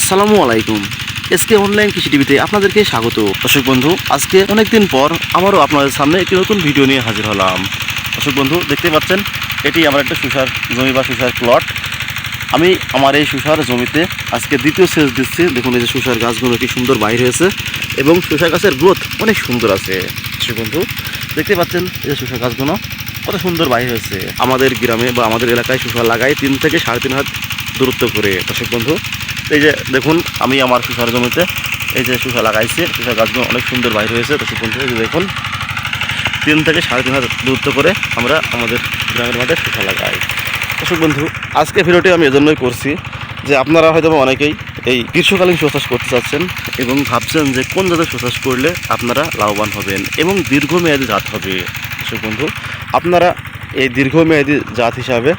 আসসালামু আলাইকুম। SK online কৃষি টিভিতে আপনাদেরকে স্বাগত। দর্শক বন্ধু, আজকে অনেকদিন পর আবারও আপনাদের সামনে একটি নতুন ভিডিও নিয়ে হাজির হলাম। দর্শক বন্ধু, দেখতে পাচ্ছেন, এটি আমার একটা সুসার জমি বা সুসার প্লট আমি আমার এই সুসার জমিতে আজকে দ্বিতীয় সেচ দিচ্ছি। দেখুন এই যে সুসার গাছগুলো কি সুন্দর বাইর হয়েছে এবং সুসার গাছের গ্রোথ অনেক সুন্দর আছে। দর্শক বন্ধু, দেখতে পাচ্ছেন এই যে সুসার গাছগুলো, কত সুন্দর বাইর হয়েছে। আমাদের গ্রামে বা আমাদের এলাকায় সুসার লাগাই তিন থেকে সাড়ে তিন হাত দূরত্ব করে। দর্শক বন্ধু এই যে দেখুন, আমি আমার সুসার জমিতে এই যে সুসা লাগাইছি। সুসা গাছগুলো অনেক সুন্দর বাইর হয়েছে। বন্ধু এই যে দেখুন, তিন থেকে সাড়ে তিন হাজার দূরত্ব করে আমরা আমাদের গ্রামের মাঠে সুসা লাগাই। দর্শক বন্ধু, আজকে ভিডিওটি আমি এজন্যই করছি যে আপনারা হয়তো অনেকেই এই গ্রীষ্মকালীন শোষাস করতে চাচ্ছেন এবং ভাবছেন যে কোন জাতের শোষাস করলে আপনারা লাভবান হবেন এবং দীর্ঘমেয়াদী জাত হবে। দর্শক বন্ধু, আপনারা এই দীর্ঘমেয়াদী জাত হিসাবে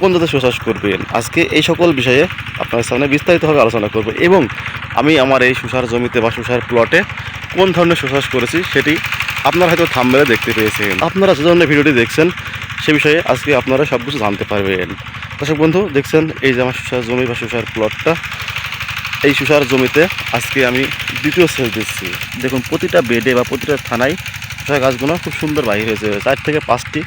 কোন জাতের শোষাস করবেন। আজকে এই সকল বিষয়ে আপনার সামনে বিস্তারিতভাবে আলোচনা করব এবং আমি আমার এই সুসার জমিতে বা সুসার প্লটে কোন ধরনের শোষাস করেছি সেটি আপনারা হয়তো থামবেলে দেখতে পেয়েছেন। আপনারা যে ধরনের ভিডিওটি দেখছেন, সে বিষয়ে আজকে আপনারা সব কিছু জানতে পারবেন। দর্শক বন্ধু, দেখছেন এই যে আমার সুসার জমি বা সুসার প্লটটা এই সুসার জমিতে আজকে আমি দ্বিতীয় সেচ দিচ্ছি। দেখুন, প্রতিটা বেডে বা প্রতিটা থানায় সুসার গাছগুলো খুব সুন্দর বাইর হয়েছে। চার থেকে পাঁচটি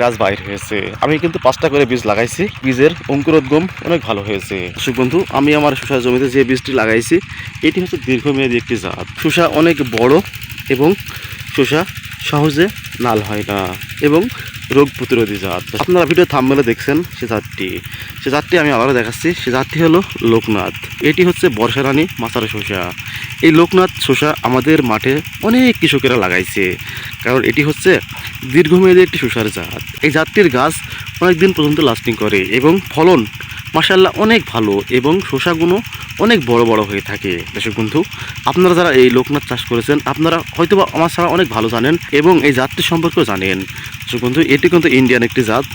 গাছ বাইর হয়েছে। আমি কিন্তু পাঁচটা করে বীজ লাগাইছি। বীজের অঙ্কুরোদ্গম অনেক ভালো হয়েছে। দর্শক বন্ধু, আমি আমার শসা জমিতে যে বীজটি লাগাইছি, এটি হচ্ছে দীর্ঘমেয়াদী একটি জাত। শসা অনেক বড় এবং শসা সহজে নাল হয় না এবং রোগ প্রতিরোধী জাত। আপনারা ভিডিও থামমেলে দেখছেন সে জাতটি। সে জাতটি আমি আবারও দেখাচ্ছি। সে জাতটি হলো লোকনাথ। এটি হচ্ছে বর্ষারানী মাথার শসা। এই লোকনাথ শসা আমাদের মাঠে অনেক কৃষকেরা লাগাইছে। কারণ এটি হচ্ছে দীর্ঘমেয়াদী একটি শসার জাত। এই জাতটির গাছ অনেক দিন পর্যন্ত লাস্টিং করে এবং ফলন মাসাল্লাহ অনেক ভালো এবং শসাগুলো অনেক বড় বড় হয়ে থাকে। দর্শক বন্ধু, আপনারা যারা এই লোকনাথ চাষ করেছেন, আপনারা হয়তোবা আমার ছাড়া অনেক ভালো জানেন এবং এই জাতটি সম্পর্কেও জানেন। দর্শক বন্ধু, এটি কিন্তু ইন্ডিয়ান একটি জাত।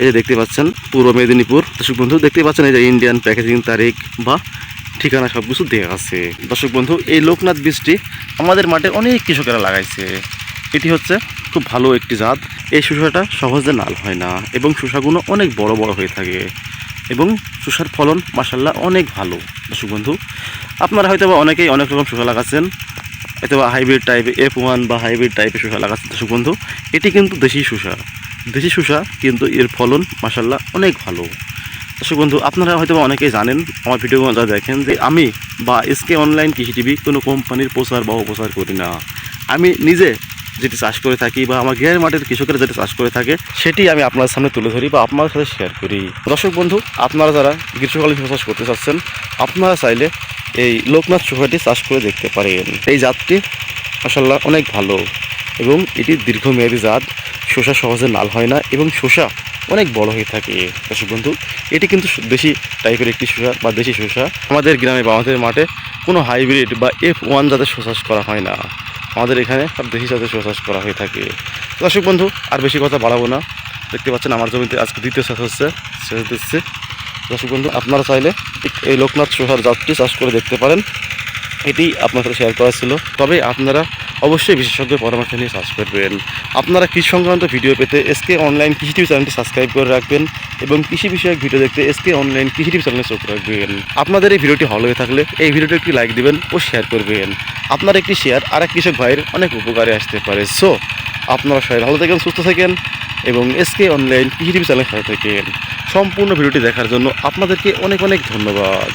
এই যে দেখতে পাচ্ছেন, পূর্ব মেদিনীপুর। দর্শক বন্ধু দেখতে পাচ্ছেন এই যে ইন্ডিয়ান প্যাকেজিং তারিখ বা ঠিকানা সব কিছু দেওয়া আছে। দর্শক বন্ধু, এই লোকনাথ বীজটি আমাদের মাঠে অনেক কৃষকেরা লাগাইছে। এটি হচ্ছে খুব ভালো একটি জাত। এই শসাটা সহজে নাল হয় না এবং শসাগুলো অনেক বড় বড় হয়ে থাকে। এবং শসার ফলন মাসাল্লাহ অনেক ভালো। দর্শক বন্ধু, আপনারা হয়তো অনেকেই অনেক রকম শসা লাগাচ্ছেন। হয়তো হাইব্রিড টাইপ এফ ওয়ান বা হাইব্রিড টাইপের শসা লাগাচ্ছেন। দর্শক বন্ধু, এটি কিন্তু দেশি শসা দেশি শসা কিন্তু এর ফলন মাসাল্লাহ অনেক ভালো। দর্শক বন্ধু, আপনারা হয়তো অনেকেই জানেন, আমার ভিডিও যারা দেখেন যে আমি বা এসকে অনলাইন কৃষি টিভি কোনো কোম্পানির প্রচার বা অপচার করি না। আমি নিজে যেটি চাষ করে থাকি বা আমার গ্রামের মাঠের কৃষকেরা যেটি চাষ করে থাকে, সেটি আমি আপনার সামনে তুলে ধরি বা আপনার সাথে শেয়ার করি। দর্শক বন্ধু, আপনারা যারা গ্রীষ্মকালীন চাষ করতে চাচ্ছেন, আপনারা চাইলে এই লোকনাথ শসাটি চাষ করে দেখতে পারেন। এই জাতটি মাসাল্লাহ অনেক ভালো এবং এটি দীর্ঘমেয়াদী জাত। শসা সহজে নাল হয় না এবং শসা অনেক বড় হয়ে থাকে, দর্শক বন্ধু। এটি কিন্তু দেশি টাইপের একটি শসা বা দেশি শসা আমাদের গ্রামে বা আমাদের মাঠে কোনো হাইব্রিড বা এফ ওয়ান জাতের চাষ করা হয় না। আমাদের এখানে সব দেশি জাতের চাষ করা হয়ে থাকে। দর্শক বন্ধু, আর বেশি কথা বাড়াবো না। দেখতে পাচ্ছেন আমার জমিতে আজকে দ্বিতীয় চাষ হচ্ছে, সেচ দিচ্ছে। দর্শক বন্ধু, আপনারা চাইলে এই লোকনাথ শসার জাতটি চাষ করে দেখতে পারেন। এটি আপনার সাথে শেয়ার করা ছিল। তবে আপনারা অবশ্যই বিশেষজ্ঞের পরামর্শ নিয়ে চাষ করবেন। আপনারা কৃষি সংক্রান্ত ভিডিও পেতে এসকে অনলাইন কৃষি টিভি চ্যানেলটি সাবস্ক্রাইব করে রাখবেন এবং কৃষি বিষয়ক ভিডিও দেখতে এসকে অনলাইন কৃষি টিভি চ্যানেলে চোখ রাখবেন। আপনাদের এই ভিডিওটি ভালো হয়ে থাকলে এই ভিডিওটি একটি লাইক দিবেন ও শেয়ার করবেন। আপনার একটি শেয়ার আর এক কৃষক ভাইয়ের অনেক উপকারে আসতে পারে। সো আপনারা সবাই ভালো থাকেন, সুস্থ থাকেন এবং এসকে অনলাইন কৃষি টিভি চ্যানেলের সাথে থাকেন। সম্পূর্ণ ভিডিওটি দেখার জন্য আপনাদেরকে অনেক অনেক ধন্যবাদ।